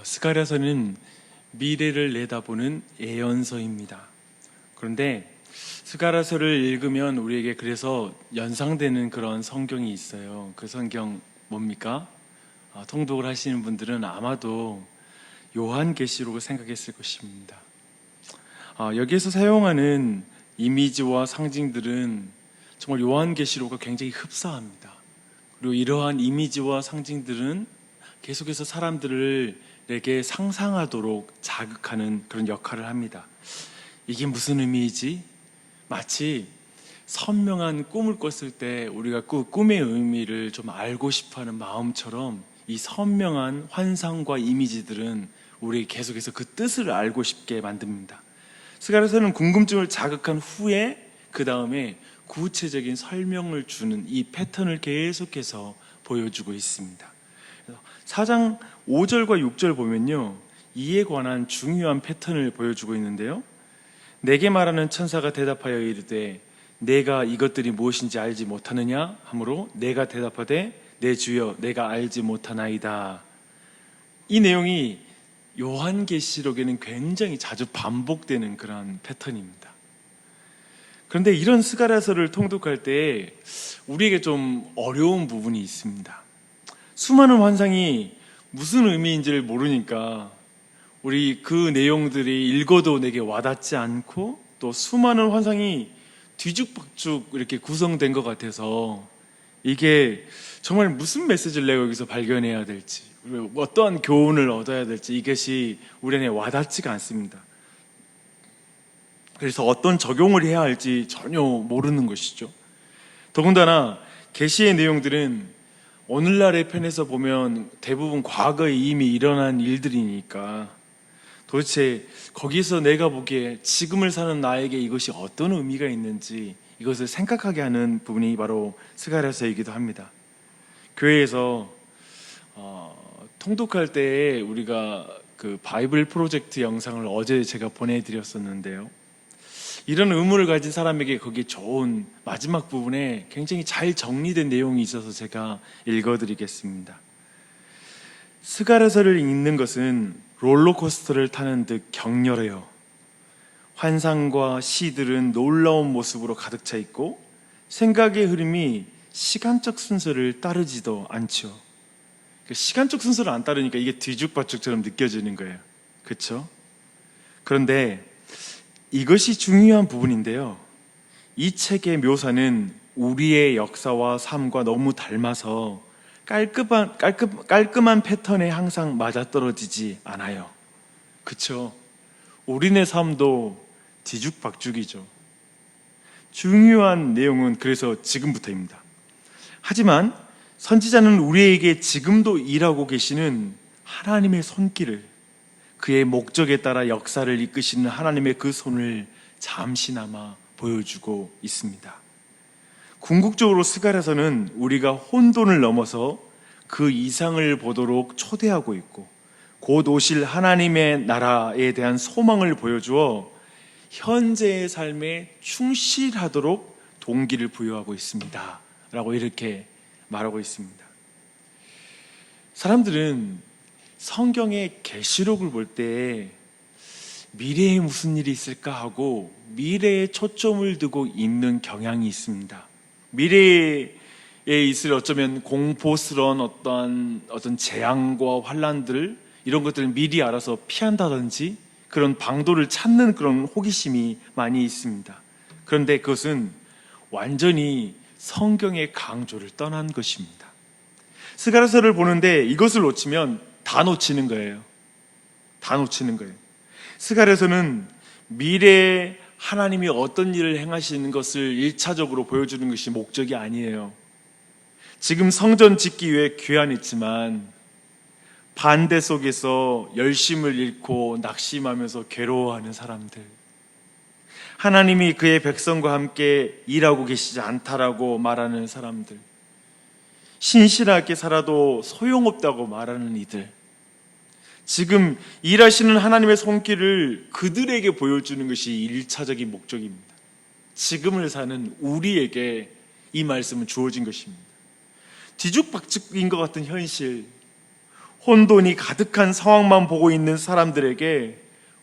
어, 스가랴서는 미래를 내다보는 예언서입니다. 그런데 스가랴서를 읽으면 우리에게 그래서 연상되는 그런 성경이 있어요. 그 성경 뭡니까? 아, 통독을 하시는 분들은 아마도 요한계시록을 생각했을 것입니다. 아, 여기에서 사용하는 이미지와 상징들은 정말 요한계시록과 굉장히 흡사합니다. 그리고 이러한 이미지와 상징들은 계속해서 사람들에게 상상하도록 자극하는 그런 역할을 합니다. 이게 무슨 의미이지? 마치 선명한 꿈을 꿨을 때 우리가 그 꿈의 의미를 좀 알고 싶어 하는 마음처럼 이 선명한 환상과 이미지들은 우리 계속해서 그 뜻을 알고 싶게 만듭니다. 스가랴서는 궁금증을 자극한 후에 그 다음에 구체적인 설명을 주는 이 패턴을 계속해서 보여주고 있습니다. 4장 5절과 6절 보면요. 이에 관한 중요한 패턴을 보여주고 있는데요. 내게 말하는 천사가 대답하여 이르되 내가 이것들이 무엇인지 알지 못하느냐 하므로 내가 대답하되 내 주여 내가 알지 못하나이다. 이 내용이 요한계시록에는 굉장히 자주 반복되는 그런 패턴입니다. 그런데 이런 스가랴서를 통독할 때 우리에게 좀 어려운 부분이 있습니다. 수많은 환상이 무슨 의미인지를 모르니까 우리 그 내용들이 읽어도 내게 와닿지 않고 또 수많은 환상이 뒤죽박죽 이렇게 구성된 것 같아서 이게 정말 무슨 메시지를 내가 여기서 발견해야 될지 어떠한 교훈을 얻어야 될지 이것이 우리 안에 와닿지가 않습니다. 그래서 어떤 적용을 해야 할지 전혀 모르는 것이죠. 더군다나 계시의 내용들은 오늘날의 편에서 보면 대부분 과거에 이미 일어난 일들이니까 도대체 거기서 내가 보기에 지금을 사는 나에게 이것이 어떤 의미가 있는지 이것을 생각하게 하는 부분이 바로 스가랴서이기도 합니다. 교회에서 어, 통독할 때 우리가 그 바이블 프로젝트 영상을 어제 제가 보내드렸었는데요. 이런 의무를 가진 사람에게 거기 좋은 마지막 부분에 굉장히 잘 정리된 내용이 있어서 제가 읽어드리겠습니다. 스가랴서를 읽는 것은 롤러코스터를 타는 듯 격렬해요. 환상과 시들은 놀라운 모습으로 가득 차 있고 생각의 흐름이 시간적 순서를 따르지도 않죠. 그 시간적 순서를 안 따르니까 이게 뒤죽박죽처럼 느껴지는 거예요. 그렇죠? 그런데 이것이 중요한 부분인데요. 이 책의 묘사는 우리의 역사와 삶과 너무 닮아서 깔끔한, 깔끔, 깔끔한 패턴에 항상 맞아떨어지지 않아요. 그쵸? 우리네 삶도 뒤죽박죽이죠. 중요한 내용은 그래서 지금부터입니다. 하지만 선지자는 우리에게 지금도 일하고 계시는 하나님의 손길을 그의 목적에 따라 역사를 이끄시는 하나님의 그 손을 잠시나마 보여주고 있습니다. 궁극적으로 스가랴서는 우리가 혼돈을 넘어서 그 이상을 보도록 초대하고 있고 곧 오실 하나님의 나라에 대한 소망을 보여주어 현재의 삶에 충실하도록 동기를 부여하고 있습니다. 라고 이렇게 말하고 있습니다. 사람들은 성경의 계시록을 볼 때 미래에 무슨 일이 있을까 하고 미래에 초점을 두고 읽는 경향이 있습니다. 미래에 있을 어쩌면 공포스러운 어떤 어떤 재앙과 환란들 이런 것들을 미리 알아서 피한다든지 그런 방도를 찾는 그런 호기심이 많이 있습니다. 그런데 그것은 완전히 성경의 강조를 떠난 것입니다. 스가랴서를 보는데 이것을 놓치면 다 놓치는 거예요. 다 놓치는 거예요. 스가랴서는 미래에 하나님이 어떤 일을 행하시는 것을 일차적으로 보여주는 것이 목적이 아니에요. 지금 성전 짓기 위해 귀환했지만 반대 속에서 열심을 잃고 낙심하면서 괴로워하는 사람들. 하나님이 그의 백성과 함께 일하고 계시지 않다라고 말하는 사람들. 신실하게 살아도 소용없다고 말하는 이들. 지금 일하시는 하나님의 손길을 그들에게 보여주는 것이 일차적인 목적입니다. 지금을 사는 우리에게 이 말씀은 주어진 것입니다. 뒤죽박죽인 것 같은 현실, 혼돈이 가득한 상황만 보고 있는 사람들에게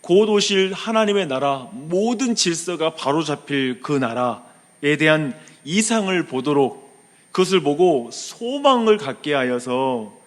곧 오실 하나님의 나라 모든 질서가 바로잡힐 그 나라에 대한 이상을 보도록 그것을 보고 소망을 갖게 하여서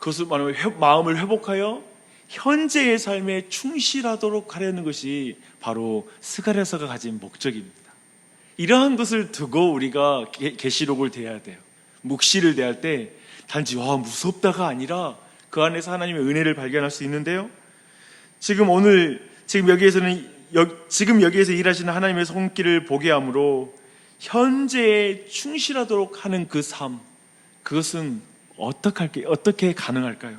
그것을 말하면 회- 마음을 회복하여 현재의 삶에 충실하도록 하려는 것이 바로 스가랴서가 가진 목적입니다. 이러한 것을 두고 우리가 게- 계시록을 대해야 돼요. 묵시를 대할 때 단지 와 무섭다가 아니라 그 안에서 하나님의 은혜를 발견할 수 있는데요. 지금 오늘 지금 여기에서는 여- 지금 여기에서 일하시는 하나님의 손길을 보게 함으로 현재에 충실하도록 하는 그 삶, 그것은 어떻게 어떻게 가능할까요?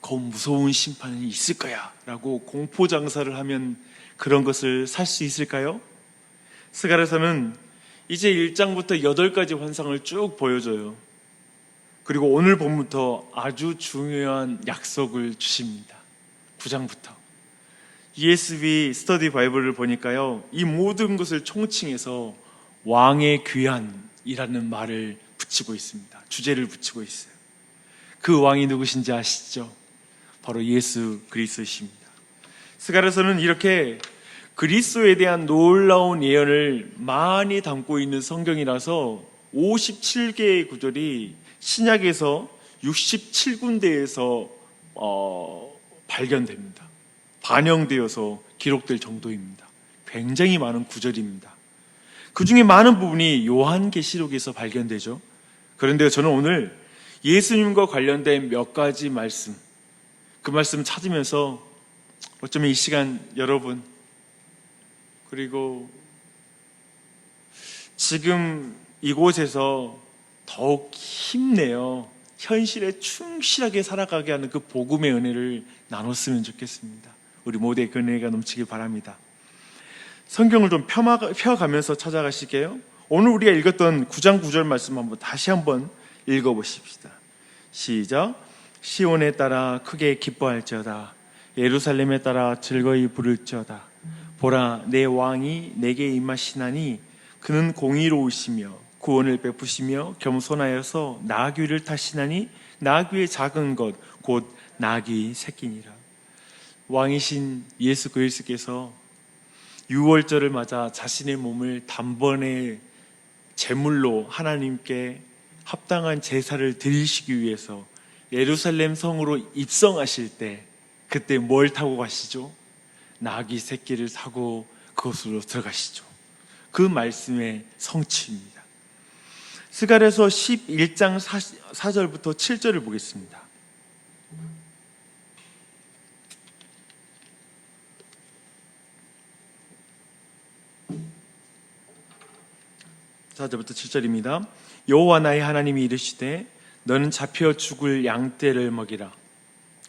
곧 무서운 심판이 있을 거야라고 공포 장사를 하면 그런 것을 살 수 있을까요? 스가랴서는 이제 1장부터 8가지 환상을 쭉 보여줘요. 그리고 오늘 봄부터 아주 중요한 약속을 주십니다. 9장부터. ESV 스터디 바이블을 보니까요. 이 모든 것을 총칭해서 왕의 귀한이라는 말을 붙이고 있습니다. 주제를 붙이고 있어요. 그 왕이 누구신지 아시죠? 바로 예수 그리스도십니다. 스가랴서는 이렇게 그리스도에 대한 놀라운 예언을 많이 담고 있는 성경이라서 57개의 구절이 신약에서 67군데에서 어, 발견됩니다. 반영되어서 기록될 정도입니다. 굉장히 많은 구절입니다. 그 중에 많은 부분이 요한계시록에서 발견되죠. 그런데 저는 오늘 예수님과 관련된 몇 가지 말씀, 그 말씀 찾으면서 어쩌면 이 시간 여러분, 그리고 지금 이곳에서 더욱 힘내어 현실에 충실하게 살아가게 하는 그 복음의 은혜를 나눴으면 좋겠습니다. 우리 모두의 그 은혜가 넘치길 바랍니다. 성경을 좀 펴가면서 찾아가실게요. 오늘 우리가 읽었던 9장 9절 말씀 한번 다시 한번 읽어 보십시다. 시작. 시온에 따라 크게 기뻐할지어다. 예루살렘에 따라 즐거이 부를지어다. 보라 내 왕이 내게 임하시나니 그는 공의로우시며 구원을 베푸시며 겸손하여서 나귀를 타시나니 나귀의 작은 것 곧 나귀 새끼니라. 왕이신 예수 그리스도께서 6월절을 맞아 자신의 몸을 단번에 제물로 하나님께 합당한 제사를 드리시기 위해서 예루살렘 성으로 입성하실 때 그때 뭘 타고 가시죠? 나귀 새끼를 타고 그곳으로 들어가시죠. 그 말씀의 성취입니다. 스가랴서 11장 4 절부터 7절을 보겠습니다. 4절부터 7절입니다. 여호와 나의 하나님이 이르시되 너는 잡혀 죽을 양떼를 먹이라.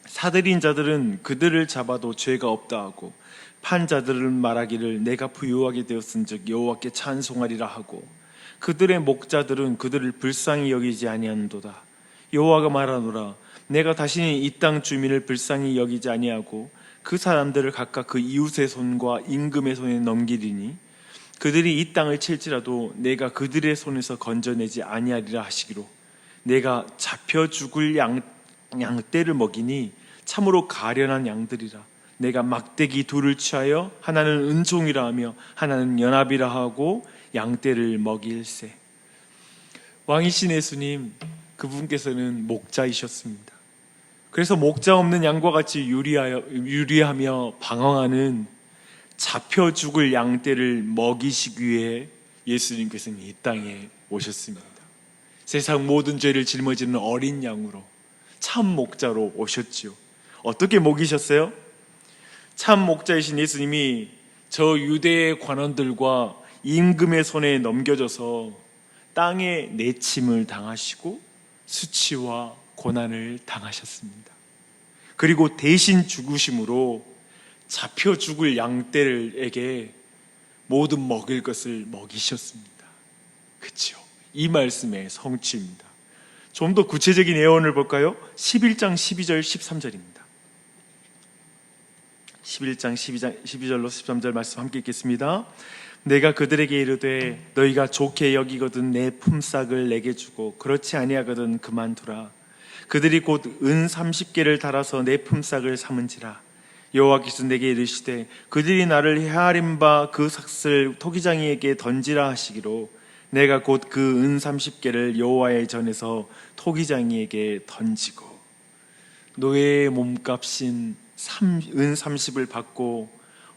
사들인 자들은 그들을 잡아도 죄가 없다 하고 판 자들은 말하기를 내가 부유하게 되었은즉 여호와께 찬송하리라 하고 그들의 목자들은 그들을 불쌍히 여기지 아니하는도다. 여호와가 말하노라 내가 다시는 이 땅 주민을 불쌍히 여기지 아니하고 그 사람들을 각각 그 이웃의 손과 임금의 손에 넘기리니 그들이 이 땅을 칠지라도 내가 그들의 손에서 건져내지 아니하리라 하시기로 내가 잡혀 죽을 양, 양떼를 먹이니 참으로 가련한 양들이라. 내가 막대기 둘을 취하여 하나는 은총이라 하며 하나는 연합이라 하고 양떼를 먹일세. 왕이신 예수님 그분께서는 목자이셨습니다. 그래서 목자 없는 양과 같이 유리하여, 유리하며 방황하는 잡혀 죽을 양떼를 먹이시기 위해 예수님께서는 이 땅에 오셨습니다. 세상 모든 죄를 짊어지는 어린 양으로 참 목자로 오셨지요. 어떻게 먹이셨어요? 참 목자이신 예수님이 저 유대의 관원들과 임금의 손에 넘겨져서 땅에 내침을 당하시고 수치와 고난을 당하셨습니다. 그리고 대신 죽으심으로 잡혀 죽을 양떼를에게 모든 먹일 것을 먹이셨습니다. 그렇죠? 이 말씀의 성취입니다. 좀 더 구체적인 예언을 볼까요? 11장 12절 13절입니다. 11장 12장 12절로 13절 말씀 함께 읽겠습니다. 내가 그들에게 이르되 너희가 좋게 여기거든 내 품삯을 내게 주고 그렇지 아니하거든 그만두라. 그들이 곧 은 30개를 달아서 내 품삯을 삼은지라 여호와께서 내게 이르시되 그들이 나를 헤아린 바 그 삭슬 토기장이에게 던지라 하시기로 내가 곧 그 은 30개를 여호와의 전에서 토기장이에게 던지고 노예의 몸값인 삼- 은 30을 받고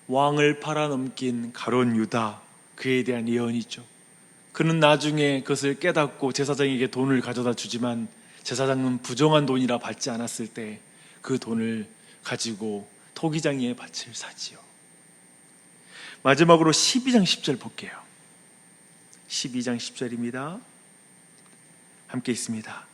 왕을 팔아넘긴 가론 유다 그에 대한 예언이죠. 그는 나중에 그것을 깨닫고 제사장에게 돈을 가져다 주지만 제사장은 부정한 돈이라 받지 않았을 때 그 돈을 가지고 토기장이의 밭을 사지요. 마지막으로 12장 10절 볼게요. 12장 10절입니다. 함께 있습니다.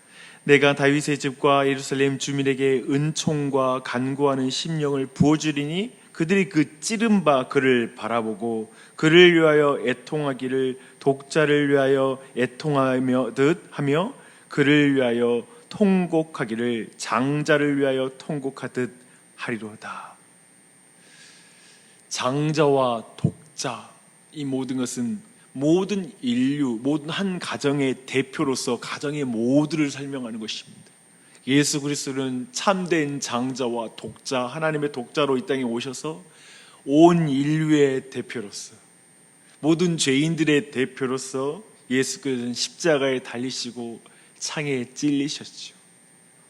내가 다윗의 집과 예루살렘 주민에게 은총과 간구하는 심령을 부어주리니 그들이 그 찌른 바 그를 바라보고 그를 위하여 애통하기를 독자를 위하여 애통하며 듯 하며 그를 위하여 통곡하기를 장자를 위하여 통곡하듯 하리로다. 장자와 독자 이 모든 것은 모든 인류, 모든 한 가정의 대표로서 가정의 모두를 설명하는 것입니다. 예수 그리스도는 참된 장자와 독자, 하나님의 독자로 이 땅에 오셔서 온 인류의 대표로서 모든 죄인들의 대표로서 예수 그리스도는 십자가에 달리시고 창에 찔리셨죠.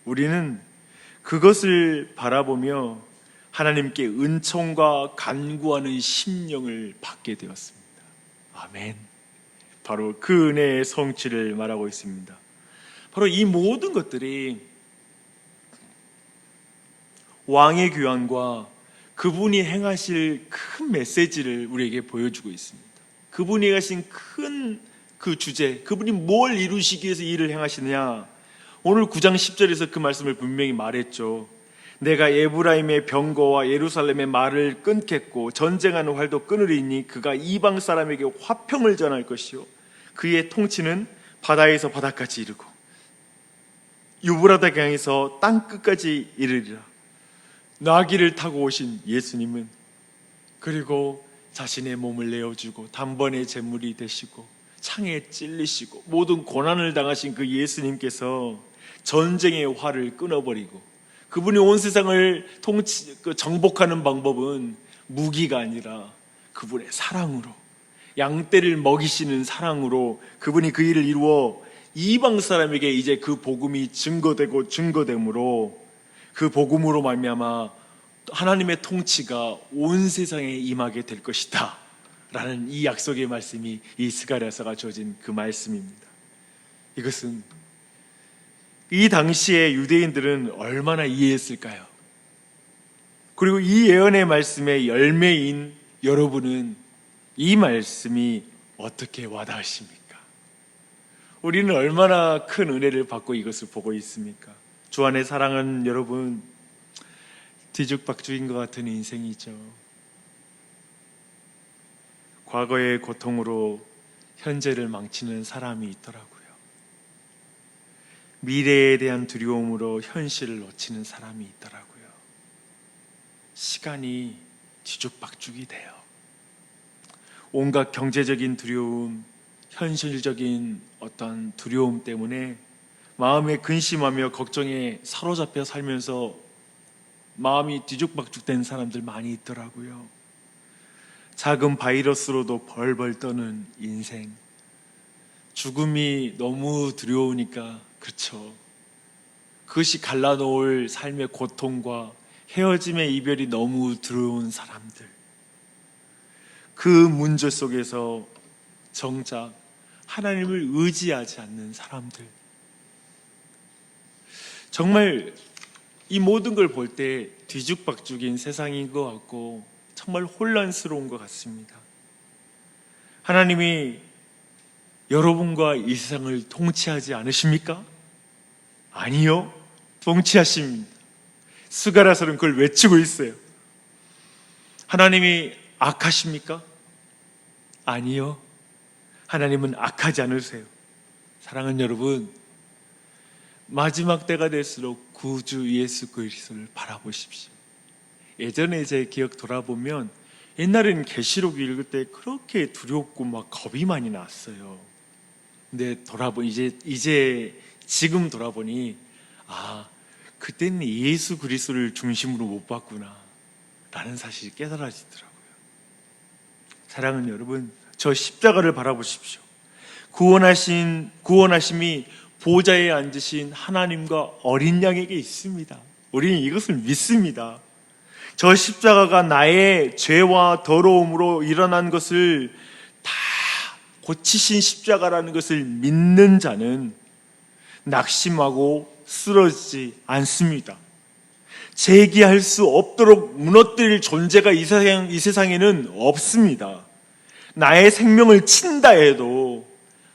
우리는 그것을 바라보며 하나님께 은총과 간구하는 심령을 받게 되었습니다. 아멘. 바로 그 은혜의 성취를 말하고 있습니다. 바로 이 모든 것들이 왕의 귀환과 그분이 행하실 큰 메시지를 우리에게 보여주고 있습니다. 그분이 행하신 큰 그 주제, 그분이 뭘 이루시기 위해서 일을 행하시느냐. 오늘 9장 10절에서 그 말씀을 분명히 말했죠. 내가 에브라임의 병거와 예루살렘의 말을 끊겠고 전쟁하는 활도 끊으리니 그가 이방 사람에게 화평을 전할 것이요 그의 통치는 바다에서 바다까지 이르고 유브라다 강에서 땅 끝까지 이르리라. 나귀를 타고 오신 예수님은 그리고 자신의 몸을 내어주고 단번에 제물이 되시고 창에 찔리시고 모든 고난을 당하신 그 예수님께서 전쟁의 활을 끊어버리고 그분이 온 세상을 통치 그 정복하는 방법은 무기가 아니라 그분의 사랑으로 양떼를 먹이시는 사랑으로 그분이 그 일을 이루어 이방 사람에게 이제 그 복음이 증거되고 증거됨으로 그 복음으로 말미암아 하나님의 통치가 온 세상에 임하게 될 것이다. 라는 이 약속의 말씀이 이 스가랴서가 주어진 그 말씀입니다. 이것은 이 당시에 유대인들은 얼마나 이해했을까요? 그리고 이 예언의 말씀의 열매인 여러분은 이 말씀이 어떻게 와닿으십니까? 우리는 얼마나 큰 은혜를 받고 이것을 보고 있습니까? 주 안에 사랑하는 여러분, 뒤죽박죽인 것 같은 인생이죠. 과거의 고통으로 현재를 망치는 사람이 있더라고요. 미래에 대한 두려움으로 현실을 놓치는 사람이 있더라고요. 시간이 뒤죽박죽이 돼요. 온갖 경제적인 두려움, 현실적인 어떤 두려움 때문에 마음에 근심하며 걱정에 사로잡혀 살면서 마음이 뒤죽박죽된 사람들 많이 있더라고요. 작은 바이러스로도 벌벌 떠는 인생. 죽음이 너무 두려우니까, 그렇죠. 그것이 갈라놓을 삶의 고통과 헤어짐의 이별이 너무 두려운 사람들. 그 문제 속에서 정작 하나님을 의지하지 않는 사람들. 정말 이 모든 걸 볼 때 뒤죽박죽인 세상인 것 같고 정말 혼란스러운 것 같습니다. 하나님이 여러분과 이 세상을 통치하지 않으십니까? 아니요. 통치하십니다. 스가라서는 그걸 외치고 있어요. 하나님이 악하십니까? 아니요. 하나님은 악하지 않으세요. 사랑하는 여러분, 마지막 때가 될수록 구주 예수 그리스도를 바라보십시오. 예전에 제 기억 돌아보면 옛날에는 계시록 읽을 때 그렇게 두렵고 막 겁이 많이 났어요. 근데 돌아보 이제 이제 지금 돌아보니 아, 그때는 예수 그리스도를 중심으로 못 봤구나. 라는 사실이 깨달아지더라고요. 사랑하는 여러분, 저 십자가를 바라보십시오. 구원하신, 구원하심이 보좌에 앉으신 하나님과 어린 양에게 있습니다. 우리는 이것을 믿습니다. 저 십자가가 나의 죄와 더러움으로 일어난 것을 다 고치신 십자가라는 것을 믿는 자는 낙심하고 쓰러지지 않습니다. 제기할 수 없도록 무너뜨릴 존재가 이 세상, 이 세상에는 없습니다. 나의 생명을 친다 해도,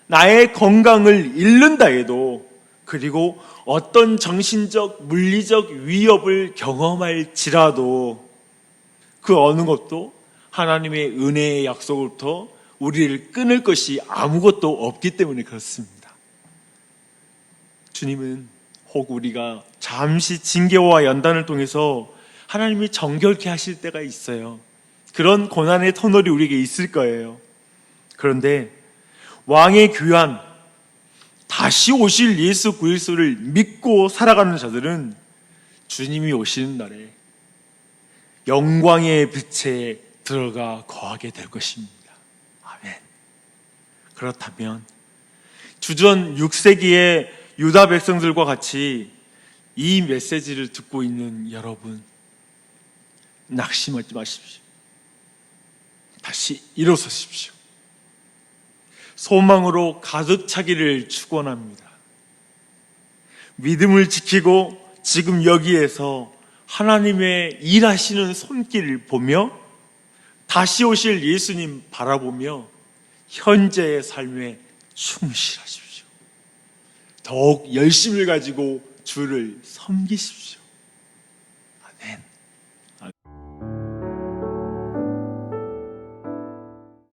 나의 건강을 잃는다 해도, 그리고 어떤 정신적, 물리적 위협을 경험할지라도 그 어느 것도 하나님의 은혜의 약속으로부터 우리를 끊을 것이 아무것도 없기 때문에 그렇습니다. 주님은 혹 우리가 잠시 징계와 연단을 통해서 하나님이 정결케 하실 때가 있어요. 그런 고난의 터널이 우리에게 있을 거예요. 그런데 왕의 귀한 다시 오실 예수 그리스도를 믿고 살아가는 자들은 주님이 오시는 날에 영광의 빛에 들어가 거하게 될 것입니다. 아멘. 그렇다면 주전 6세기의 유다 백성들과 같이 이 메시지를 듣고 있는 여러분 낙심하지 마십시오. 다시 일어서십시오. 소망으로 가득 차기를 축원합니다. 믿음을 지키고 지금 여기에서 하나님의 일하시는 손길을 보며 다시 오실 예수님 바라보며 현재의 삶에 충실하십시오. 더욱 열심을 가지고 주를 섬기십시오.